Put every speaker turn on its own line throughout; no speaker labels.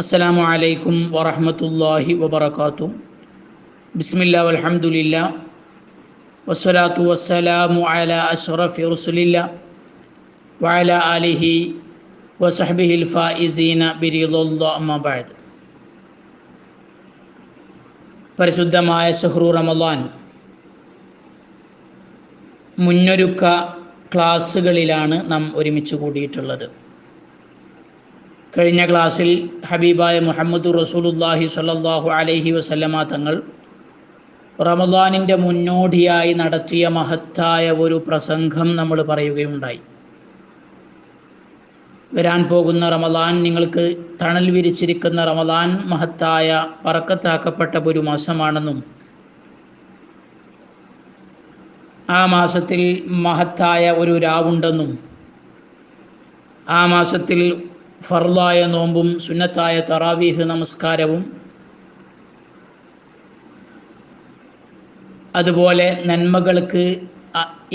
അസ്സലാമു അലൈക്കും വറഹമത്തല്ലാഹി വബർക്കാത്തു ബിസ്മില്ല വലഹമുല്ല വസ്സലാത്തു വസ്സലാമു അല അഷറഫി റസുലില്ല വഅല ആലിഹി വസഹബിഹിൽ ഫായിസീന ബിരിദ് പരിശുദ്ധമായ ഷഹ്റു റമദാൻ. മുന്നൊരുക്ക ക്ലാസ്സുകളിലാണ് നാം ഒരുമിച്ച് കൂടിയിട്ടുള്ളത്. കഴിഞ്ഞ ക്ലാസ്സിൽ ഹബീബായ മുഹമ്മദ് റസൂലുല്ലാഹി സ്വല്ലല്ലാഹു അലൈഹി വസല്ലമ തങ്ങൾ റമദാനിന്റെ മുന്നോടിയായി നടത്തിയ മഹത്തായ ഒരു പ്രസംഗം നമ്മൾ പറയുകയുണ്ടായി. വരാൻ പോകുന്ന റമദാൻ നിങ്ങൾക്ക് തണൽ വിരിച്ചിരിക്കുന്ന റമദാൻ മഹത്തായ പറക്കത്താക്കപ്പെട്ട ഒരു മാസമാണെന്നും ആ മാസത്തിൽ മഹത്തായ ഒരു രാവുണ്ടെന്നും ആ മാസത്തിൽ ഫർലായ നോമ്പും സുന്നത്തായ തറാവീഹ് നമസ്കാരവും. അതുപോലെ നന്മകൾക്ക്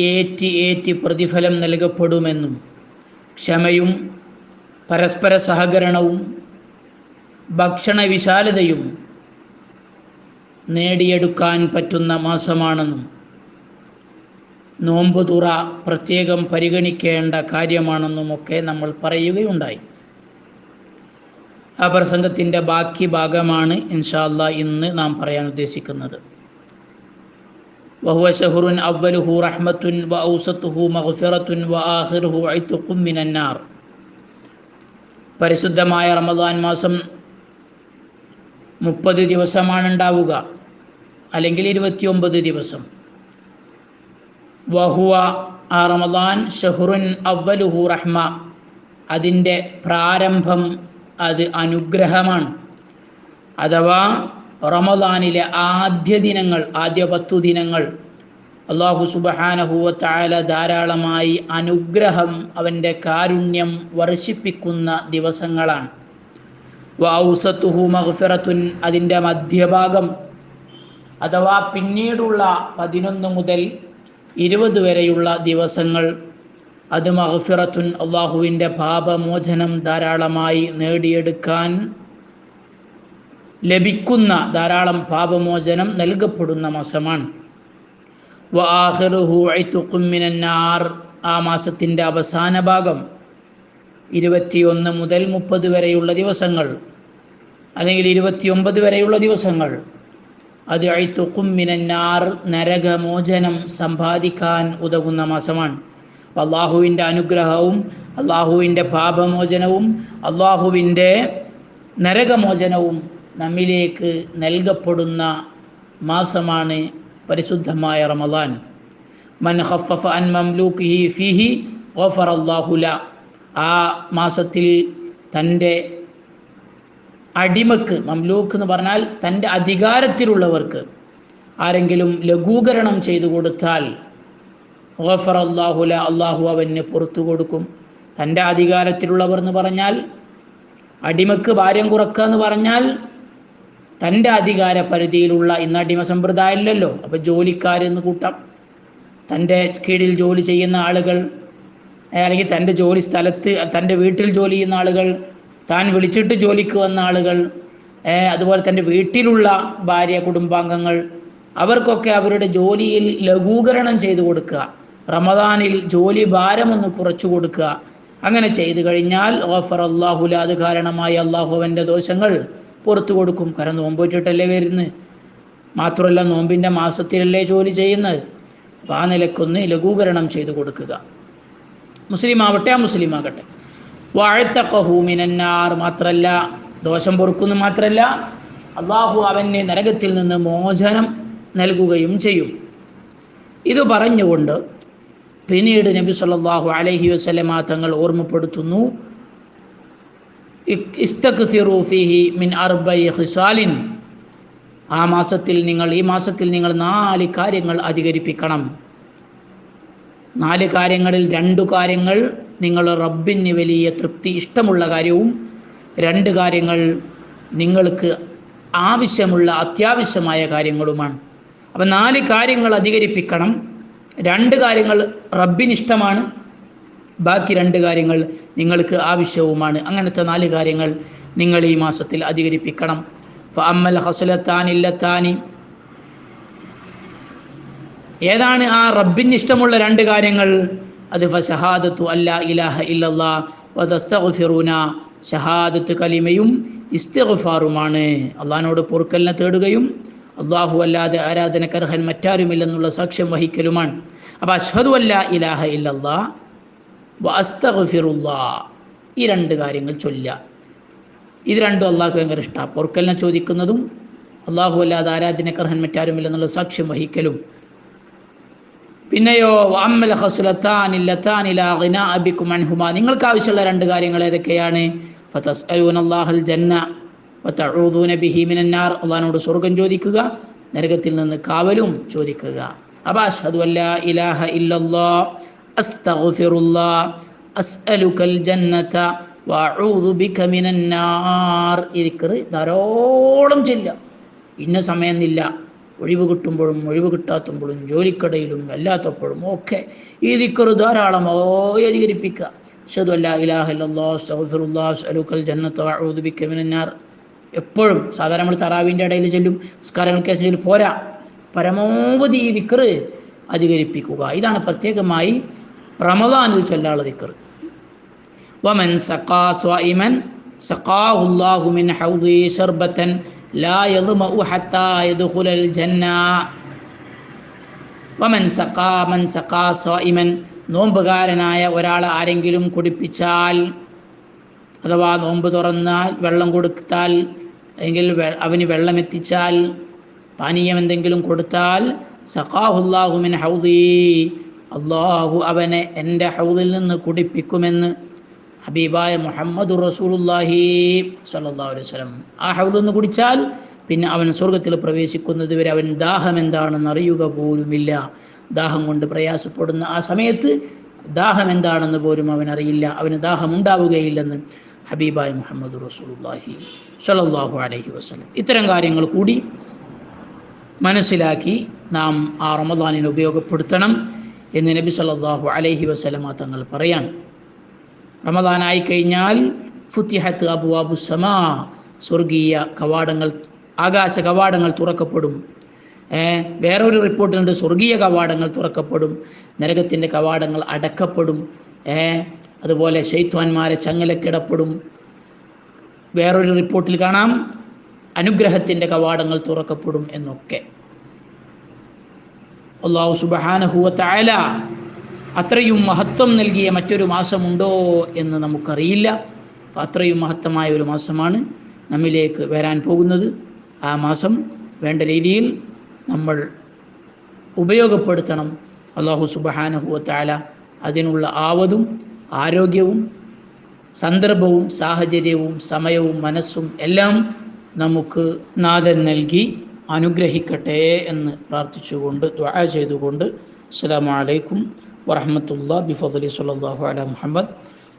ഏറ്റി ഏറ്റി പ്രതിഫലം നൽകപ്പെടുമെന്നും ക്ഷമയും പരസ്പര സഹകരണവും ഭക്ഷണ വിശാലതയും നേടിയെടുക്കാൻ പറ്റുന്ന മാസമാണെന്നും നോമ്പുതുറ പ്രത്യേകം പരിഗണിക്കേണ്ട കാര്യമാണെന്നുമൊക്കെ നമ്മൾ പറയുകയുണ്ടായി. ആ പ്രസംഗത്തിന്റെ ബാക്കി ഭാഗമാണ് ഇൻഷാല്ല ഇന്ന് നാം പറയാൻ ഉദ്ദേശിക്കുന്നത്. റഹ്മത്തുൻ വ ഔസത്തുഹു മഗ്ഫിറത്തുൻ വ ആഖിറുഹു ഐത്തുഖും മിനന്നാർ. പരിശുദ്ധമായ റമദാൻ മാസം മുപ്പത് ദിവസമാണ് ഉണ്ടാവുക അല്ലെങ്കിൽ ഇരുപത്തിയൊമ്പത് ദിവസം. വഹുവ ആ റമദാൻ ഷഹുറുൻ അവലുഹു റഹ്മ. അതിന്റെ പ്രാരംഭം അത് അനുഗ്രഹമാണ്. അഥവാ റമദാനിലെ ആദ്യ ദിനങ്ങൾ ആദ്യ പത്തു ദിനങ്ങൾ അള്ളാഹു സുബഹാനഹുവത്തായ ധാരാളമായി അനുഗ്രഹം അവന്റെ കാരുണ്യം വർഷിപ്പിക്കുന്ന ദിവസങ്ങളാണ്. വൗസത്തുഹു മഹ്ഫിറത്തുൻ അതിന്റെ മധ്യഭാഗം അഥവാ പിന്നീടുള്ള പതിനൊന്ന് മുതൽ ഇരുപത് വരെയുള്ള ദിവസങ്ങൾ അത് മഹഫിറത്തുൻ അള്ളാഹുവിന്റെ പാപമോചനം ധാരാളമായി നേടിയെടുക്കാൻ ലഭിക്കുന്ന ധാരാളം പാപമോചനം നൽകപ്പെടുന്ന മാസമാണ്. ആ മാസത്തിന്റെ അവസാന ഭാഗം ഇരുപത്തിയൊന്ന് മുതൽ മുപ്പത് വരെയുള്ള ദിവസങ്ങൾ അല്ലെങ്കിൽ ഇരുപത്തിയൊമ്പത് വരെയുള്ള ദിവസങ്ങൾ അത് അഴിത്തുക്കും മിനന്നാർ നരകമോചനം സമ്പാദിക്കാൻ ഉതകുന്ന മാസമാണ്. അള്ളാഹുവിന്റെ അനുഗ്രഹവും അള്ളാഹുവിന്റെ പാപമോചനവും അള്ളാഹുവിന്റെ നരകമോചനവും നമ്മിലേക്ക് നൽകപ്പെടുന്ന മാസമാണ് പരിശുദ്ധമായ റമദാൻ. മൻ ഹഫഫ അൻ മംലൂക്കിഹി ഫിഹി ഓഫർ അള്ളാഹുല ആ മാസത്തിൽ തന്റെ അടിമക്ക് മംലൂക്ക് എന്ന് പറഞ്ഞാൽ തന്റെ അധികാരത്തിലുള്ളവർക്ക് ആരെങ്കിലും ലഘൂകരണം ചെയ്തു കൊടുത്താൽ ഓഫർ അള്ളാഹുല അള്ളാഹു അവന് പുറത്തു കൊടുക്കും. തന്റെ അധികാരത്തിലുള്ളവർ എന്ന് പറഞ്ഞാൽ അടിമക്ക് ഭാര്യം കുറക്കുക എന്ന് പറഞ്ഞാൽ തന്റെ അധികാര പരിധിയിലുള്ള ഇന്ന് അടിമ സമ്പ്രദായമില്ലല്ലോ അപ്പോൾ ജോലിക്കാരെന്ന് കൂട്ടാം. തന്റെ കീഴിൽ ജോലി ചെയ്യുന്ന ആളുകൾ അല്ലെങ്കിൽ തന്റെ ജോലി സ്ഥലത്ത് തന്റെ വീട്ടിൽ ജോലി ചെയ്യുന്ന ആളുകൾ താൻ വിളിച്ചിട്ട് ജോലിക്ക് വന്ന ആളുകൾ അതുപോലെ തന്റെ വീട്ടിലുള്ള ഭാര്യ കുടുംബാംഗങ്ങൾ അവർക്കൊക്കെ അവരുടെ ജോലിയിൽ ലഘൂകരണം ചെയ്തു കൊടുക്കുക. റമദാനിൽ ജോലി ഭാരമൊന്ന് കുറച്ചു കൊടുക്കുക. അങ്ങനെ ചെയ്തു കഴിഞ്ഞാൽ ഓഫർ അള്ളാഹുല അത് കാരണമായി അള്ളാഹുവന്റെ ദോഷങ്ങൾ പുറത്തു കൊടുക്കും. കാരണം നോമ്പോറ്റിട്ടല്ലേ വരുന്നത് മാത്രമല്ല നോമ്പിന്റെ മാസത്തിലല്ലേ ജോലി ചെയ്യുന്നത്? അപ്പം ആ നിലക്കൊന്ന് ലഘൂകരണം ചെയ്തു കൊടുക്കുക. മുസ്ലിം ആവട്ടെ ആ മുസ്ലിം ആകട്ടെ വാഴത്ത കഹൂമിനാർ മാത്രമല്ല ദോഷം പൊറുക്കുന്നു മാത്രമല്ല അള്ളാഹു അവന് നരകത്തിൽ നിന്ന് മോചനം നൽകുകയും ചെയ്യും. ഇത് പറഞ്ഞുകൊണ്ട് പിന്നീട് നബി സല്ലാഹു അലഹി വസ്ലമ തങ്ങൾ ഓർമ്മപ്പെടുത്തുന്നു. മിൻ ഹിസാലിൻ ആ മാസത്തിൽ നിങ്ങൾ ഈ മാസത്തിൽ നിങ്ങൾ നാല് കാര്യങ്ങൾ അധികരിപ്പിക്കണം. നാല് കാര്യങ്ങളിൽ രണ്ടു കാര്യങ്ങൾ നിങ്ങൾ റബ്ബിന് വലിയ തൃപ്തി ഇഷ്ടമുള്ള കാര്യവും രണ്ട് കാര്യങ്ങൾ നിങ്ങൾക്ക് ആവശ്യമുള്ള അത്യാവശ്യമായ കാര്യങ്ങളുമാണ്. അപ്പം നാല് കാര്യങ്ങൾ അധികരിപ്പിക്കണം. രണ്ട് കാര്യങ്ങൾ റബ്ബിന് ഇഷ്ടമാണ് ബാക്കി രണ്ട് കാര്യങ്ങൾ നിങ്ങൾക്ക് ആവശ്യവുമാണ്. അങ്ങനത്തെ നാല് കാര്യങ്ങൾ നിങ്ങൾ ഈ മാസത്തിൽ അധികരിപ്പിക്കണം. ഫഅമ്മൽ ഹസലത്താനില്ലത്താനി ഏതാണ് ആ റബ്ബിന് ഇഷ്ടമുള്ള രണ്ട് കാര്യങ്ങൾ? അത് ഫഷഹാദത്തു അല്ല ഇലാഹ ഇല്ലല്ലാ വതസ്തഗ്ഫിറൂന ഷഹാദത്ത് കലിമയും ഇസ്തിഗ്ഫാറുമാണ്. അള്ളഹാനോട് പൊറുക്കലിനെ തേടുകയും അള്ളാഹു അല്ലാതെ ആരാധനക്കർഹൻ മറ്റാരുമില്ലെന്നുള്ള സാക്ഷ്യം വഹിക്കലുമാണ്. അപ്പോൾ അഷ്ഹദു അല്ല ഇലാഹ ഇല്ലല്ലാ ഈ രണ്ട് കാര്യങ്ങൾ ചൊല്ല ഇത് രണ്ടും അള്ളാഹു ഭയങ്കര ഇഷ്ടമാണ് പൊറുക്കലിനെ ചോദിക്കുന്നതും അള്ളാഹു അല്ലാതെ ആരാധനക്കർഹൻ മറ്റാരുമില്ലെന്നുള്ള സാക്ഷ്യം വഹിക്കലും. പിന്നെയോ നിങ്ങൾക്ക് ആവശ്യമുള്ള രണ്ട് കാര്യങ്ങൾ ഏതൊക്കെയാണ്? ഫതസ്അലൂനല്ലാഹൽ ജന്ന. വതഊദൂന ബിഹി മിനന്നാർ. അള്ളാഹിനോട് സ്വർഗം ചോദിക്കുക നരകത്തിൽ നിന്ന് കാവലും ചോദിക്കുക. ഇലാഹ ഇല്ലല്ലാ അസ്തഗ്ഫിറുല്ലാ ജന്നത വഅഊദു ബിക മിനന്നാർ. ധാരാളം ചെല്ലുക. ഇന്ന സമയമെന്നില്ല ഒഴിവ് കിട്ടുമ്പോഴും ഒഴിവ് കിട്ടാത്തുമ്പോഴും ജോലിക്കടയിലും അല്ലാത്തപ്പോഴും ഒക്കെ ഈ ദിക്കറ് ധാരാളമായി അധികരിപ്പിക്കുക. അല്ലാ ഇലാഹ ഇല്ലല്ലാഹ് അസ്തഗ്ഫിറുല്ലാഹ് അസ്അലുകൽ ജന്നത വഅഊദു ബിക മിനന്നാർ. എപ്പോഴും സാധാരണ നമ്മൾ തറാവിന്റെ ഇടയിൽ ചെല്ലും സ്കാരങ്ങൾക്ക് ചെല്ലും പോരാ. പരമാവധി ഈ ദിക്കറ് അധികരിപ്പിക്കുക. ഇതാണ് പ്രത്യേകമായി റമദാനിൽ ചൊല്ലാനുള്ള ദിക്കറ് വമൻ സഖാ സ്വൈമൻ സഖാഹു മിൻ ഹൗദി ശർബത്തൻ ലാ യദ്മഉ ഹത്താ യദ്ഖുലൽ ജന്ന. വമൻ സഖാ മൻ സഖാ സ്വൈമൻ നോമ്പുകാരനായ ഒരാൾ ആരെങ്കിലും കുടിപ്പിച്ചാൽ അഥവാ നോമ്പ് തുറന്നാൽ വെള്ളം കൊടുത്താൽ അല്ലെങ്കിൽ അവന് വെള്ളം എത്തിച്ചാൽ പാനീയം എന്തെങ്കിലും കൊടുത്താൽ സഖാഹുല്ലാഹുമിൻ ഹൗദി. അള്ളാഹു അവനെ എന്റെ ഹൗദിൽ നിന്ന് കുടിപ്പിക്കുമെന്ന് ഹബീബായ മുഹമ്മദ് റസൂലുല്ലാഹി അലൈഹി വസല്ലം. ആ ഹൗദിൽ നിന്ന് കുടിച്ചാൽ പിന്നെ അവൻ സ്വർഗത്തിൽ പ്രവേശിക്കുന്നത് വരെ അവൻ ദാഹം എന്താണെന്ന് അറിയുക പോലുമില്ല. ദാഹം കൊണ്ട് പ്രയാസപ്പെടുന്ന ആ സമയത്ത് ദാഹം എന്താണെന്ന് പോലും അവൻ അറിയില്ല. അവന് ദാഹം ഉണ്ടാവുകയില്ലെന്ന്. ഹബീബായ മുഹമ്മദ് റസൂലുല്ലാഹി സ്വല്ലല്ലാഹു അലൈഹി വസല്ലം. ഇത്തരം കാര്യങ്ങൾ കൂടി മനസ്സിലാക്കി നാം ആ റമദാനിനെ ഉപയോഗപ്പെടുത്തണം എന്ന് നബി സ്വല്ലല്ലാഹു അലൈഹി വസല്ലമ തങ്ങൾ പറയാണ്. റമദാനായി കഴിഞ്ഞാൽ ഫുത്തിഹത്ത് അബു അബു സമാ സ്വർഗീയ കവാടങ്ങൾ ആകാശ കവാടങ്ങൾ തുറക്കപ്പെടും. വേറൊരു റിപ്പോർട്ടിലുണ്ട് സ്വർഗീയ കവാടങ്ങൾ തുറക്കപ്പെടും നരകത്തിന്റെ കവാടങ്ങൾ അടക്കപ്പെടും. അതുപോലെ ശൈത്വാന്മാരെ ചങ്ങലക്കിടപ്പെടും വേറൊരു റിപ്പോർട്ടിൽ കാണാം. അനുഗ്രഹത്തിന്റെ കവാടങ്ങൾ തുറക്കപ്പെടും എന്നൊക്കെ. അള്ളാഹു സുബഹാനഹുവല അത്രയും മഹത്വം നൽകിയ മറ്റൊരു മാസമുണ്ടോ എന്ന് നമുക്കറിയില്ല. അപ്പം അത്രയും മഹത്തമായ ഒരു മാസമാണ് നമ്മിലേക്ക് വരാൻ പോകുന്നത്. ആ മാസം വേണ്ട രീതിയിൽ നമ്മൾ ഉപയോഗപ്പെടുത്തണം. അള്ളാഹു സുബഹാനഹുവല അതിനുള്ള ആവതും ആരോഗ്യവും സന്ദർഭവും സാഹചര്യവും സമയവും മനസ്സും എല്ലാം നമുക്ക് നാഥൻ നൽകി അനുഗ്രഹിക്കട്ടെ എന്ന് പ്രാർത്ഥിച്ചുകൊണ്ട് ദ്വാ ചെയ്തുകൊണ്ട് അസ്സലാമു അലൈക്കും വറഹമത്തുള്ള ബിഫദലി സല്ലല്ലാഹു അല മുഹമ്മദ്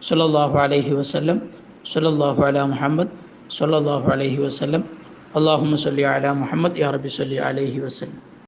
സല്ലല്ലാഹു അലൈഹി വസ്ലം സല്ലല്ലാഹു അല മുഹമ്മദ് സല്ലല്ലാഹു അലൈഹി വസ്ലം അള്ളാഹുമ്മ സല്ലി അല മുഹമ്മദ് യാ റബി സല്ലി അലൈഹി വസല്ലം